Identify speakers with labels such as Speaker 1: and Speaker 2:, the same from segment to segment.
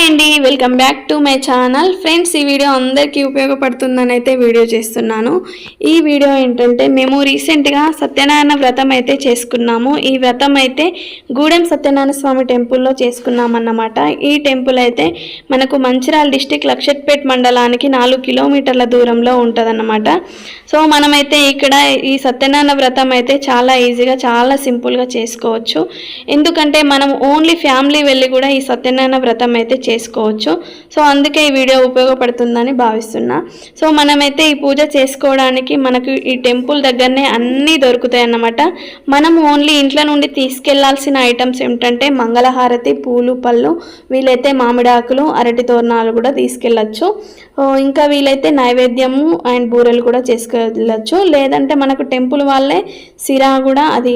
Speaker 1: Hi అండి welcome back to my channel. Friends ఈ video అందరికీ ఉపయోగపడుతుందని అయితే వీడియో చేస్తున్నాను. ఈ వీడియో ఏంటంటే మేము రీసెంట్గా సత్యనారాయణ వ్రతం అయితే చేసుకున్నాము. ఈ వ్రతం అయితే గూడెం సత్యనారాయణ స్వామి టెంపుల్లో చేసుకున్నాం అన్నమాట ఈ టెంపుల్ అయితే మనకు మంచిర్యాల డిస్టిక్ లక్షట్పేట్ మండలానికి నాలుగు కిలోమీటర్ల దూరంలో ఉంటుందన్నమాట. సో మనమైతే ఇక్కడ ఈ సత్యనారాయణ వ్రతం అయితే చాలా ఈజీగా చాలా సింపుల్గా చేసుకోవచ్చు. ఎందుకంటే మనం ఓన్లీ ఫ్యామిలీ వెళ్ళి కూడా ఈ సత్యనారాయణ వ్రతం అయితే చేసుకోవచ్చు. సో అందుకే ఈ వీడియో ఉపయోగపడుతుందని భావిస్తున్నా. సో మనమైతే ఈ పూజ చేసుకోవడానికి మనకు ఈ టెంపుల్ దగ్గరనే అన్నీ దొరుకుతాయి అన్నమాట మనం ఓన్లీ ఇంట్లో నుండి తీసుకెళ్ళాల్సిన ఐటమ్స్ ఏమిటంటే మంగళహారతి పూలు పళ్ళు వీలైతే మామిడాకులు అరటి తోరణాలు కూడా తీసుకెళ్ళచ్చు. ఇంకా వీలైతే నైవేద్యము అండ్ బూరెలు కూడా చేసుకెళ్ళచ్చు. లేదంటే మనకు టెంపుల్ వాళ్ళే సిరా కూడా అది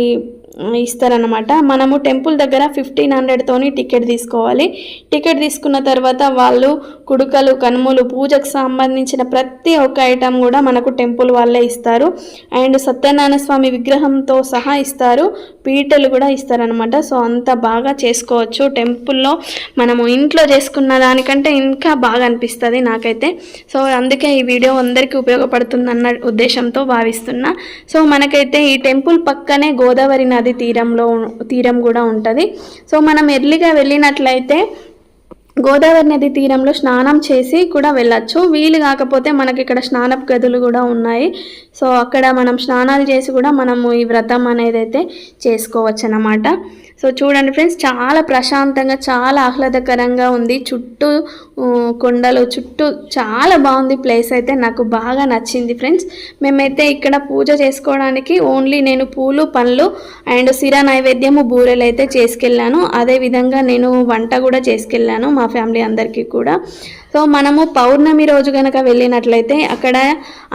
Speaker 1: ఇస్తారనమాట మనము టెంపుల్ దగ్గర ఫిఫ్టీన్ హండ్రెడ్తోని టికెట్ తీసుకోవాలి. టికెట్ తీసుకున్న తర్వాత వాళ్ళు కుడుకలు కనుములు పూజకు సంబంధించిన ప్రతి ఒక్క ఐటమ్ కూడా మనకు టెంపుల్ వాళ్ళే ఇస్తారు. అండ్ సత్యనారాయణ స్వామి విగ్రహంతో సహా ఇస్తారు. పీటలు కూడా ఇస్తారనమాట సో అంత బాగా చేసుకోవచ్చు. టెంపుల్లో మనము ఇంట్లో చేసుకున్న దానికంటే ఇంకా బాగా అనిపిస్తుంది నాకైతే. సో అందుకే ఈ వీడియో అందరికీ ఉపయోగపడుతుంది అన్న ఉద్దేశంతో భావిస్తున్నా. సో మనకైతే ఈ టెంపుల్ పక్కనే గోదావరి నది తీరంలో తీరం కూడా ఉంటుంది. సో మనం ఎర్లీగా వెళ్ళినట్లయితే గోదావరి నది తీరంలో స్నానం చేసి కూడా వెళ్ళచ్చు. వీలు కాకపోతే మనకి ఇక్కడ స్నానపు గదులు కూడా ఉన్నాయి. సో అక్కడ మనం స్నానాలు చేసి కూడా మనము ఈ వ్రతం అనేది అయితే చేసుకోవచ్చు అన్నమాట సో చూడండి ఫ్రెండ్స్ చాలా ప్రశాంతంగా చాలా ఆహ్లాదకరంగా ఉంది. చుట్టూ కొండలు చుట్టూ చాలా బాగుంది ప్లేస్ అయితే. నాకు బాగా నచ్చింది ఫ్రెండ్స్. మేమైతే ఇక్కడ పూజ చేసుకోవడానికి ఓన్లీ నేను పూలు పండ్లు అండ్ సిరా నైవేద్యము బూరెలు అయితే చేసుకెళ్ళాను. అదేవిధంగా నేను వంట కూడా చేసుకెళ్ళాను. మా ఫ్యామిలీ అందరికీ కూడా సో మనము పౌర్ణమి రోజు కనుక వెళ్ళినట్లయితే అక్కడ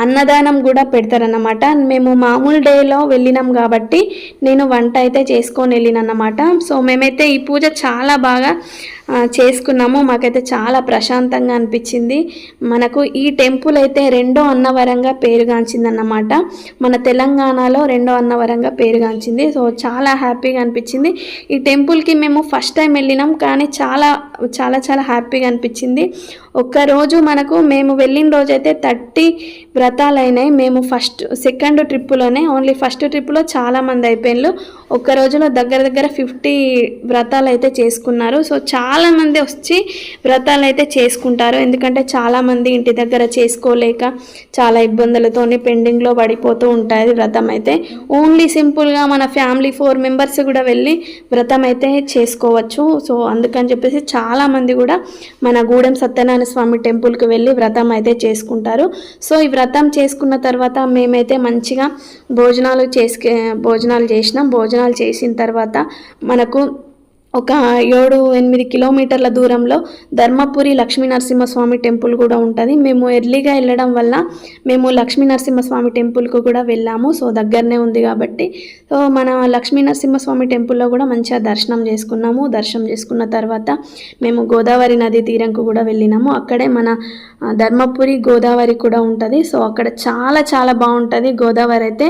Speaker 1: అన్నదానం కూడా పెడతారన్నమాట. మేము మామూలు డేలో వెళ్ళినాం కాబట్టి నేను వంట అయితే చేసుకొని వెళ్ళినన్నమాట. సో మేమైతే ఈ పూజ చాలా బాగా చేసుకున్నాము. మాకైతే చాలా ప్రశాంతంగా అనిపించింది. మనకు ఈ టెంపుల్ అయితే రెండో అన్నవరంగా పేరుగాంచిందన్నమాట. మన తెలంగాణలో రెండో అన్నవరంగా పేరుగాంచింది. సో చాలా హ్యాపీగా అనిపించింది. ఈ టెంపుల్కి మేము ఫస్ట్ టైం వెళ్ళినాం కానీ చాలా చాలా చాలా హ్యాపీగా అనిపించింది. ఒక్కరోజు మనకు మేము వెళ్ళిన రోజైతే థర్టీ వ్రతాలు అయినాయి మేము ఫస్ట్ సెకండ్ ట్రిప్పులోనే ఓన్లీ ఫస్ట్ ట్రిప్లో చాలామంది అయిపోయినారు ఒక్క రోజులో దగ్గర దగ్గర ఫిఫ్టీ వ్రతాలు అయితే చేసుకున్నారు. సో చాలామంది వచ్చి వ్రతాలు అయితే చేసుకుంటారు. ఎందుకంటే చాలామంది ఇంటి దగ్గర చేసుకోలేక చాలా ఇబ్బందులతో పెండింగ్లో పడిపోతూ ఉంటుంది వ్రతం అయితే. ఓన్లీ సింపుల్గా మన ఫ్యామిలీ ఫోర్ మెంబర్స్ కూడా వెళ్ళి వ్రతం అయితే చేసుకోవచ్చు. సో అందుకని చెప్పేసి చాలామంది కూడా మన గూడెం సత్యనారాయణ స్వామి టెంపుల్కి వెళ్ళి వ్రతం అయితే చేసుకుంటారు. సో ఈ వ్రతం చేసుకున్న తర్వాత మేమైతే మంచిగా భోజనాలు చేసుకే భోజనాలు చేసినాం. భోజనాలు చేసిన తర్వాత మనకు ఒక ఏడు ఎనిమిది కిలోమీటర్ల దూరంలో ధర్మపురి లక్ష్మీ నరసింహస్వామి టెంపుల్ కూడా ఉంటుంది. మేము ఎర్లీగా వెళ్ళడం వల్ల మేము లక్ష్మీ నరసింహస్వామి టెంపుల్కు కూడా వెళ్ళాము. సో దగ్గరనే ఉంది కాబట్టి. సో మన లక్ష్మీ నరసింహస్వామి టెంపుల్లో కూడా మంచిగా దర్శనం చేసుకున్నాము. దర్శనం చేసుకున్న తర్వాత మేము గోదావరి నది తీరంకు కూడా వెళ్ళినాము. అక్కడే మన ధర్మపురి గోదావరి కూడా ఉంటుంది. సో అక్కడ చాలా చాలా బాగుంటుంది. గోదావరి అయితే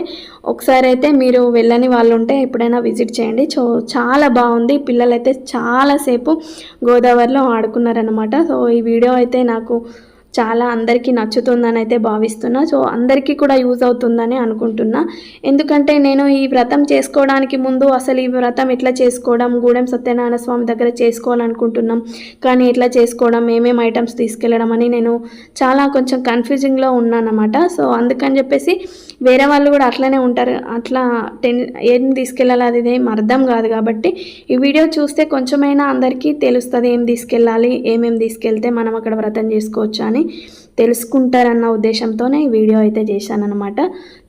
Speaker 1: ఒకసారి అయితే మీరు వెళ్ళని వాళ్ళు ఉంటే ఎప్పుడైనా విజిట్ చేయండి. సో చాలా బాగుంది. పిల్లలైతే చాలాసేపు గోదావరిలో ఆడుకున్నారనమాట సో ఈ వీడియో అయితే నాకు చాలా అందరికీ నచ్చుతుందని అయితే భావిస్తున్నా. సో అందరికీ కూడా యూజ్ అవుతుందని అనుకుంటున్నా. ఎందుకంటే నేను ఈ వ్రతం చేసుకోవడానికి ముందు అసలు ఈ వ్రతం ఎట్లా చేసుకోవడం గూడెం సత్యనారాయణ స్వామి దగ్గర చేసుకోవాలనుకుంటున్నాం. కానీ ఎట్లా చేసుకోవడం ఏమేమి ఐటమ్స్ తీసుకెళ్ళడం అని నేను చాలా కొంచెం కన్ఫ్యూజింగ్లో ఉన్నానన్నమాట సో అందుకని చెప్పేసి వేరే వాళ్ళు కూడా అట్లనే ఉంటారు. అట్లా టెన్ ఏం తీసుకెళ్ళాలి అది ఏం అర్థం కాదు కాబట్టి ఈ వీడియో చూస్తే కొంచెమైనా అందరికీ తెలుస్తుంది ఏం తీసుకెళ్ళాలి ఏమేమి తీసుకెళ్తే మనం అక్కడ వ్రతం చేసుకోవచ్చు అని. కానీ తెలుసుకుంటారన్న ఉద్దేశంతోనే ఈ వీడియో అయితే చేశానమాట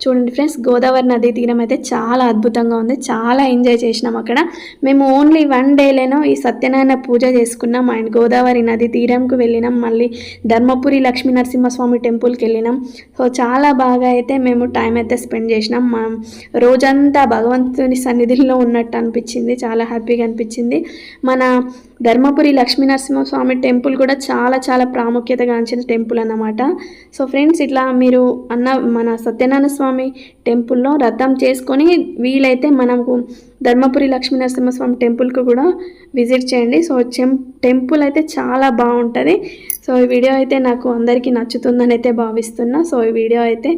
Speaker 1: చూడండి ఫ్రెండ్స్ గోదావరి నదీ తీరం అయితే చాలా అద్భుతంగా ఉంది. చాలా ఎంజాయ్ చేసినాం అక్కడ. మేము ఓన్లీ వన్ డేలేనో ఈ సత్యనారాయణ పూజ చేసుకున్నాం. అండ్ గోదావరి నది తీరంకు వెళ్ళినాం. మళ్ళీ ధర్మపురి లక్ష్మీ నరసింహస్వామి టెంపుల్కి వెళ్ళినాం. సో చాలా బాగా అయితే మేము టైం అయితే స్పెండ్ చేసినాం. మనం రోజంతా భగవంతుని సన్నిధిలో ఉన్నట్టు అనిపించింది. చాలా హ్యాపీగా అనిపించింది. మన ధర్మపురి లక్ష్మీ నరసింహస్వామి టెంపుల్ కూడా చాలా చాలా ప్రాముఖ్యతగాంచిన టెంపుల్ అన్నమాట. సో ఫ్రెండ్స్ ఇట్లా మీరు అన్న మన సత్యనారాయణ స్వామి టెంపుల్లో రథం చేసుకొని వీలైతే మనకు ధర్మపురి లక్ష్మీనరసింహస్వామి టెంపుల్కి కూడా విజిట్ చేయండి. సో చెం టెంపుల్ అయితే చాలా బాగుంటుంది. సో ఈ వీడియో అయితే నాకు అందరికీ నచ్చుతుందని అయితే భావిస్తున్నా. సో ఈ వీడియో అయితే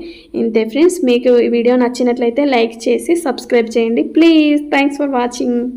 Speaker 1: ఇంతే ఫ్రెండ్స్. మీకు ఈ వీడియో నచ్చినట్లయితే లైక్ చేసి సబ్స్క్రైబ్ చేయండి. Please thanks for watching.